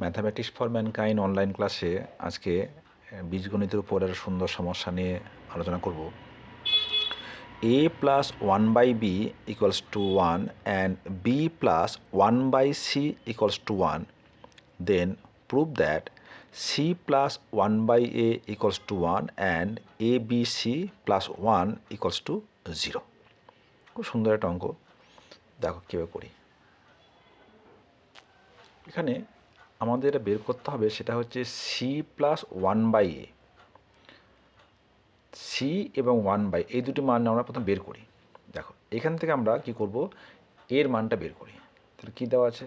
Mathematics for mankind online ক্লাসে আজকে বীজগণিতের উপর একটা সুন্দর সমস্যা নিয়ে আলোচনা করব। A plus one by B equals to one and B plus one by C equals to one then prove that C plus one by A equals to one and A B C plus one equals to zero খুব সুন্দর একটা অঙ্ক। দেখো কীভাবে করি। এখানে আমাদের এটা বের করতে হবে সেটা হচ্ছে C plus one by A C এবং ওয়ান বাই এই দুটি মান আমরা প্রথম বের করি। দেখো, এখান থেকে আমরা কি করব? এর মানটা বের করি। তাহলে কী দেওয়া আছে?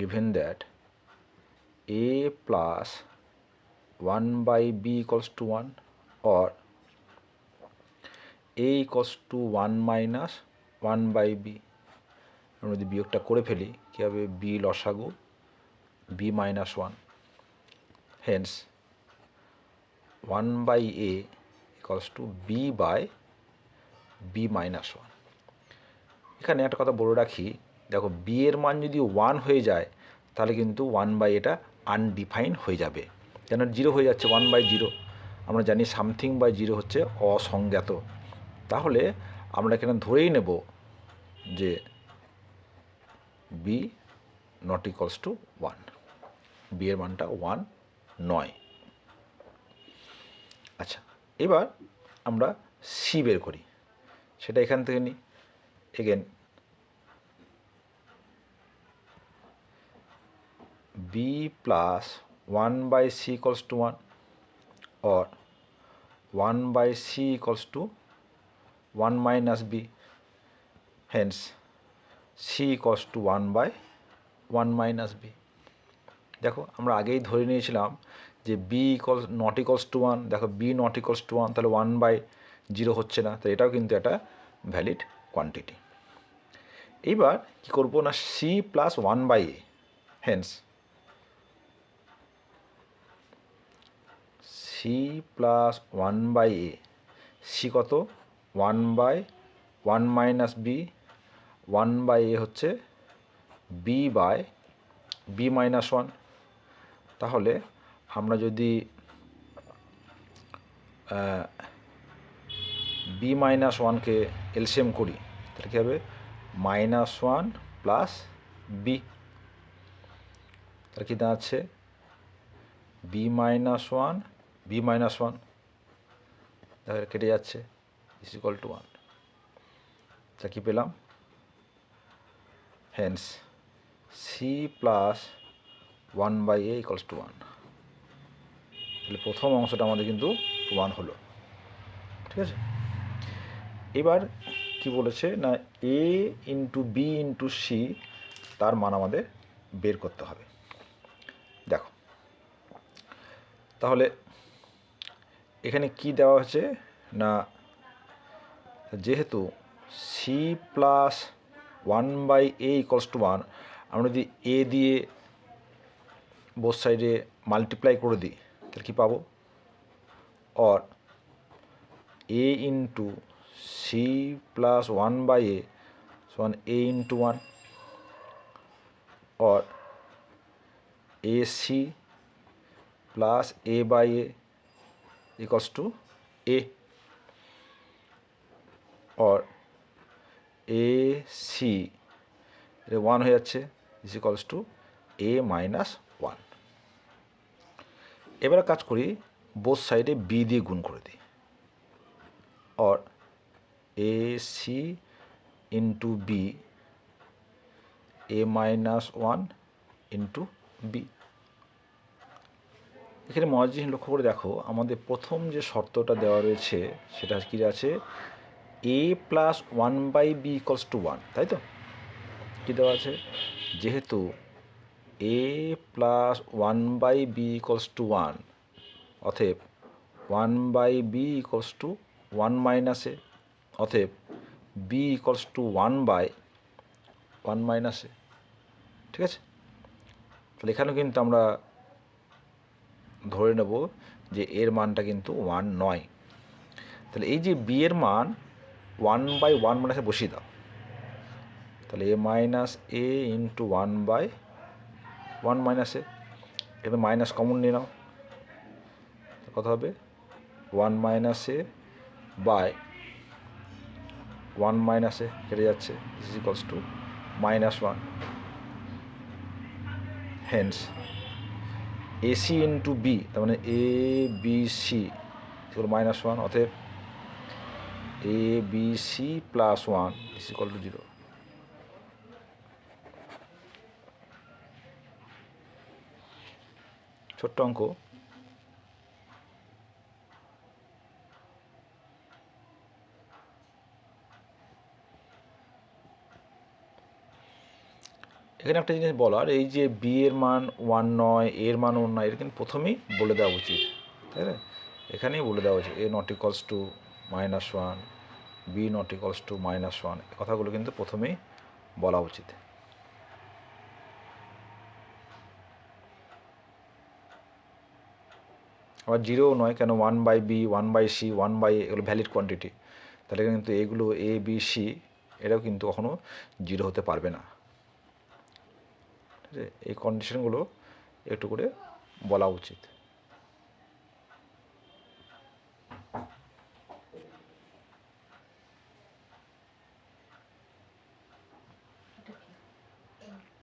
Given that a plus 1 by b equals to 1 or a equals to 1 minus 1 by b আমরা যদি বিয়োগটা করে ফেলি, কী হবে? বি লসাগু B minus one hence one by A equals to B by B minus one এখানে একটা কথা বলে রাখি, দেখো বি এর মান যদি ওয়ান হয়ে যায়, তাহলে কিন্তু ওয়ান বাই এটা আনডিফাইন হয়ে যাবে। কেন? জিরো হয়ে যাচ্ছে ওয়ান বাই জিরো আমরা জানি সামথিং বাই জিরো হচ্ছে অসংজ্ঞাত। তাহলে আমরা এখানে ধরেই নেব যে B not equals to one B এর মানটা ওয়ান নয়। আচ্ছা এবার আমরা সি বের করি। সেটা এখান থেকে নিই again b plus 1 by c equals to 1 or 1 by c equals to 1 minus b. Hence c equals to 1 by 1 minus b. দেখো, আমরা আগেই ধরে নিয়েছিলাম যে b equals not equals to one দেখো b not equals to one তাহলে one by zero হচ্ছে না তো এটাও কিন্তু একটা ভ্যালিড কোয়ান্টিটি এইবার কী করব না, c plus one by A hence C plus one by A C কত? One by one minus B one by A হচ্ছে B by B minus one. তাহলে আমরা যদি বি মাইনাস ওয়ানকে এলসিএম করি, তাহলে কী হবে? Minus one plus B. তাহলে কী দাঁড়াচ্ছে? B minus one, B minus one. দেখা কেটে যাচ্ছে ইস ইকুয়াল টু ওয়ান। তা কী পেলাম? Hence C plus one by A equals to one তাহলে প্রথম অংশটা আমাদের কিন্তু ওয়ান হলো। ঠিক আছে? এবার কি বলেছে? না A into B into C তার মান আমাদের বের করতে হবে। দেখো। তাহলে এখানে কি দেওয়া হয়েছে? না, যেহেতু C plus one by A equals to one আমরা যদি এ দিয়ে বোথ সাইডে মাল্টিপ্লাই করে দিই তাহলে কী পাবো or A into C plus one by A সমান A into one or A C plus A by A equals to a. or a, c এটা ওয়ান হয়ে যাচ্ছে is equals to A minus one এবারে কাজ করি both সাইডে B দিয়ে গুণ করে দিই। Or A C into B A minus one into B এখানে মজার জিনিস লক্ষ্য করে দেখো, আমাদের প্রথম যে শর্তটা দেওয়া রয়েছে, সেটা কী আছে? A plus one by B equals to one, তাই তো? কী দেওয়া আছে? যেহেতু A plus one by B equals to one, অতএব one by B equals to one minus A, অতএব B equals to one by one minus ঠিক আছে? তাহলে এখানেও কিন্তু আমরা ধরে নেব যে এর মানটা কিন্তু ওয়ান নয়। তাহলে এই যে বি এর মান ওয়ান বাই ওয়ান মাইনাসে বসিয়ে দাও। তাহলে A minus A into one by one minus এখানে মাইনাস কমন নিয়ে নাও। কত হবে? One minus A by one minus A কেটে যাচ্ছে। Is equals to minus one hence A C into B তার মানে A B C minus one অতএব A B C plus one is equal to zero ছোট্ট অঙ্ক। এখানে একটা জিনিস বলার, এই যে বি এর মান ওয়ান নয় এর মান ওয়ান নয় কিন্তু প্রথমেই বলে দেওয়া উচিত, তাই না? এখানেই বলে দেওয়া উচিত A not equals to minus one B not equals to minus one. কথাগুলো কিন্তু প্রথমেই বলা উচিত। আবার জিরো নয় কেন? One by B, one by C, one by এগুলো ভ্যালিড কোয়ান্টিটি। তাহলে কিন্তু এগুলো এ, বি, সি এটাও কিন্তু কখনো জিরো হতে পারবে না। ঠিক আছে? এই কন্ডিশনগুলো একটু করে বলা উচিত।